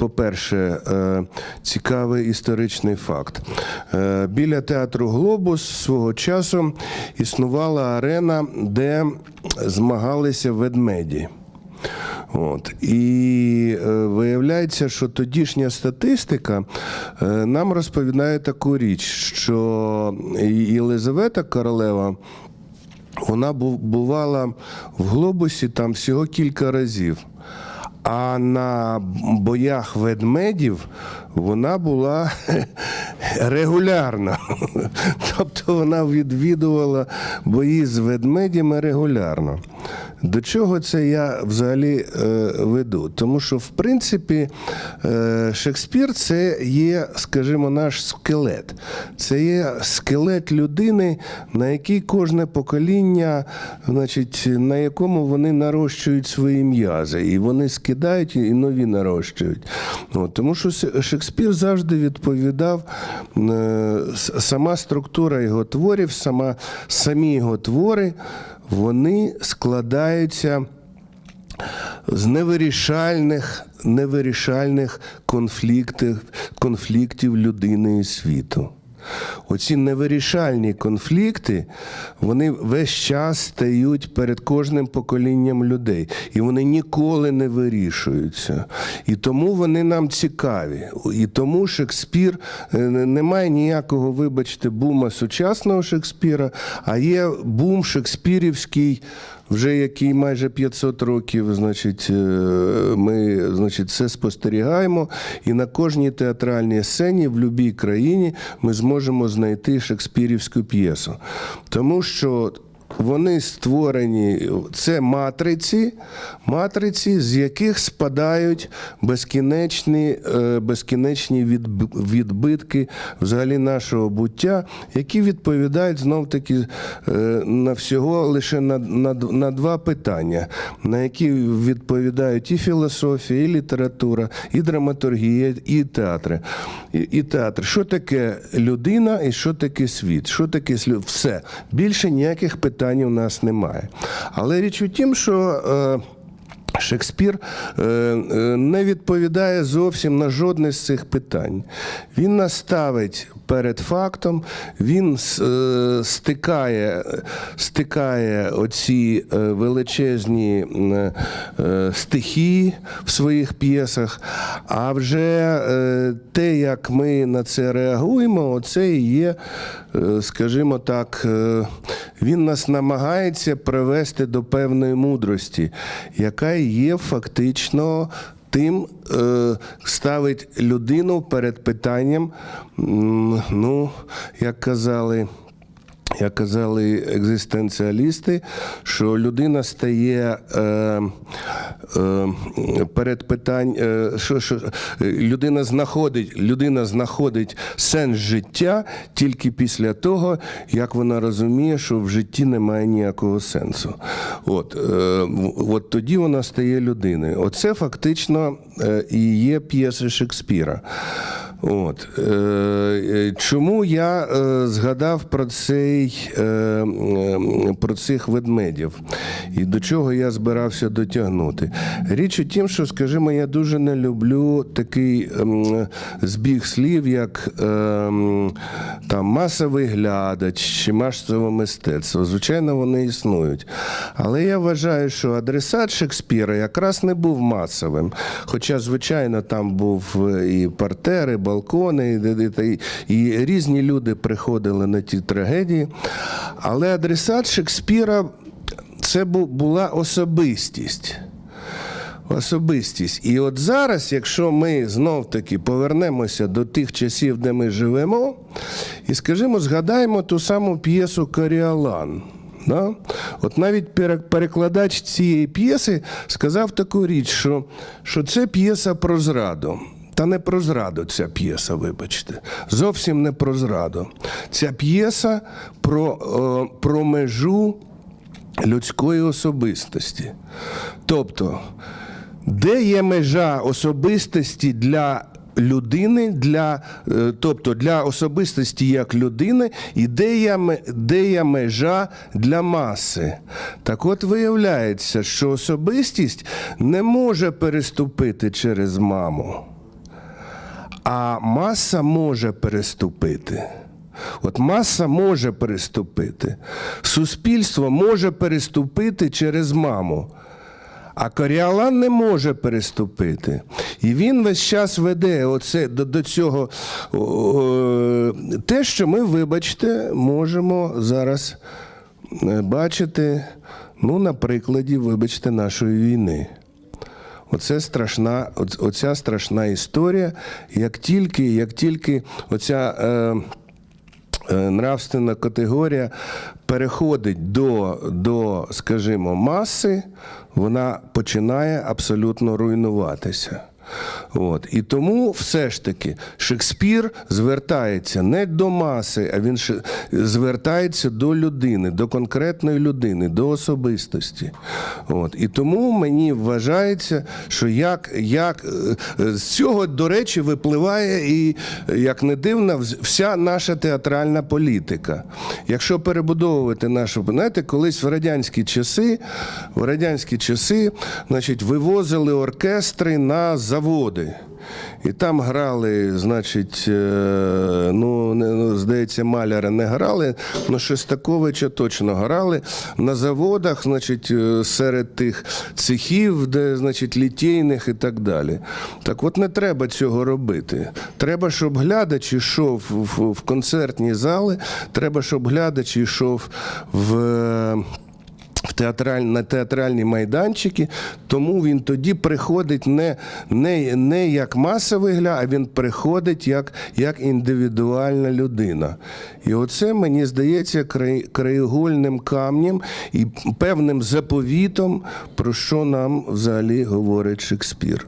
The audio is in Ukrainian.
по-перше, е, цікавий історичний факт. Е, Біля театру Глобус свого часу існувала арена, де змагалися ведмеді. От. І е, виявляється, що тодішня статистика е, нам розповідає таку річ, що Єлизавета Королева. Вона бу- бувала в глобусі там всього кілька разів. А на боях ведмедів вона була регулярна. Тобто вона відвідувала бої з ведмедями регулярно. До чого це я взагалі е, веду? Тому що, в принципі, е, Шекспір це є, скажімо, наш скелет. Це є скелет людини, на який кожне покоління, значить, на якому вони нарощують свої м'язи. І вони скидають і нові нарощують. От, тому що Шекспір завжди відповідав е, сама структура його творів, сама, самі його твори, вони складаються з невирішальних, невирішальних конфліктів, конфліктів людини і світу. Оці невирішальні конфлікти, вони весь час стають перед кожним поколінням людей, і вони ніколи не вирішуються. І тому вони нам цікаві. І тому Шекспір е, немає ніякого, вибачте, бума сучасного Шекспіра, а є бум шекспірівський вже який майже 500 років, значить, е, ми значить, це спостерігаємо, і на кожній театральній сцені в будь-якій країні ми зможемо знайти шекспірівську п'єсу. Тому що вони створені, це матриці, матриці, з яких спадають безкінечні, е, безкінечні відбитки взагалі нашого буття, які відповідають знов таки е, на всього лише на, на, на два питання, на які відповідають і філософія, і література, і драматургія, і театри. І, і театр. Що таке людина і що таке світ? Що таке все. Більше ніяких питань у нас немає. Але річ у тім, що. Е, Шекспір е, е, не відповідає зовсім на жодне з цих питань. Він нас ставить перед фактом, він стикає, стикає оці величезні стихії в своїх п'єсах. А вже те, як ми на це реагуємо, оце і є, скажімо так, е, він нас намагається привести до певної мудрості, яка є фактично. Тим е, ставить людину перед питанням, ну, як казали, як казали екзистенціалісти, що людина стає е, е, перед питань, е, що, що людина знаходить, людина знаходить сенс життя тільки після того, як вона розуміє, що в житті немає ніякого сенсу. От, е, от тоді вона стає людиною. Оце фактично е, і є п'єси Шекспіра. От. Е, е, чому я е, згадав про цей, про цих ведмедів і до чого я збирався дотягнути? Річ у тім, що, скажімо, я дуже не люблю такий збіг слів, як там, масовий глядач чи масове мистецтво. Звичайно, вони існують. Але я вважаю, що адресат Шекспіра якраз не був масовим. Хоча, звичайно, там був і партери, балкони, і, і, і, різні люди приходили на ті трагедії. Але адресат Шекспіра це бу- була особистість. Особистість. І от зараз, якщо ми знов таки повернемося до тих часів, де ми живемо, і скажімо, згадаємо ту саму п'єсу Коріалан. Да? От навіть перекладач цієї п'єси сказав таку річ, що, що це п'єса про зраду. Та не про зраду ця п'єса, вибачте. Зовсім не про зраду. Ця п'єса про, е, про межу людської особистості. Тобто, де є межа особистості для людини, для, е, тобто для особистості як людини, і де є, де є межа для маси. Так от виявляється, що особистість не може переступити через маму. А маса може переступити. От маса може переступити. Суспільство може переступити через маму. А Коріалан не може переступити. І він весь час веде оце, до, до цього о, те, що ми, вибачте, можемо зараз е, бачити ну, на прикладі, вибачте, нашої війни. Оце страшна, оця страшна історія. Як тільки, як тільки оця. Е, е, нравственна категорія переходить до, до, скажімо, маси, вона починає абсолютно руйнуватися. От. І тому все ж таки Шекспір звертається не до маси, а він звертається до людини, до конкретної людини, до особистості. От. І тому мені вважається, що як, як е, е, з цього, до речі, випливає і, як не дивно, вся наша театральна політика. Якщо перебудовувати нашу, знаєте, колись в радянські часи, в радянські часи, значить, вивозили оркестри на заводи. І там грали, значить, е, ну, ну, здається, маляри не грали, але Шестаковича точно грали на заводах, значить, е, серед тих цехів, де, значить, літейних і так далі. Так от не треба цього робити. Треба, щоб глядач йшов в, в концертні зали, треба, щоб глядач йшов в. В театраль, на театральні майданчики, тому він тоді приходить не, не, не як масовий гля, а він приходить як, як індивідуальна людина. І оце, мені здається, краєгольним камнем і певним заповітом, про що нам взагалі говорить Шекспір.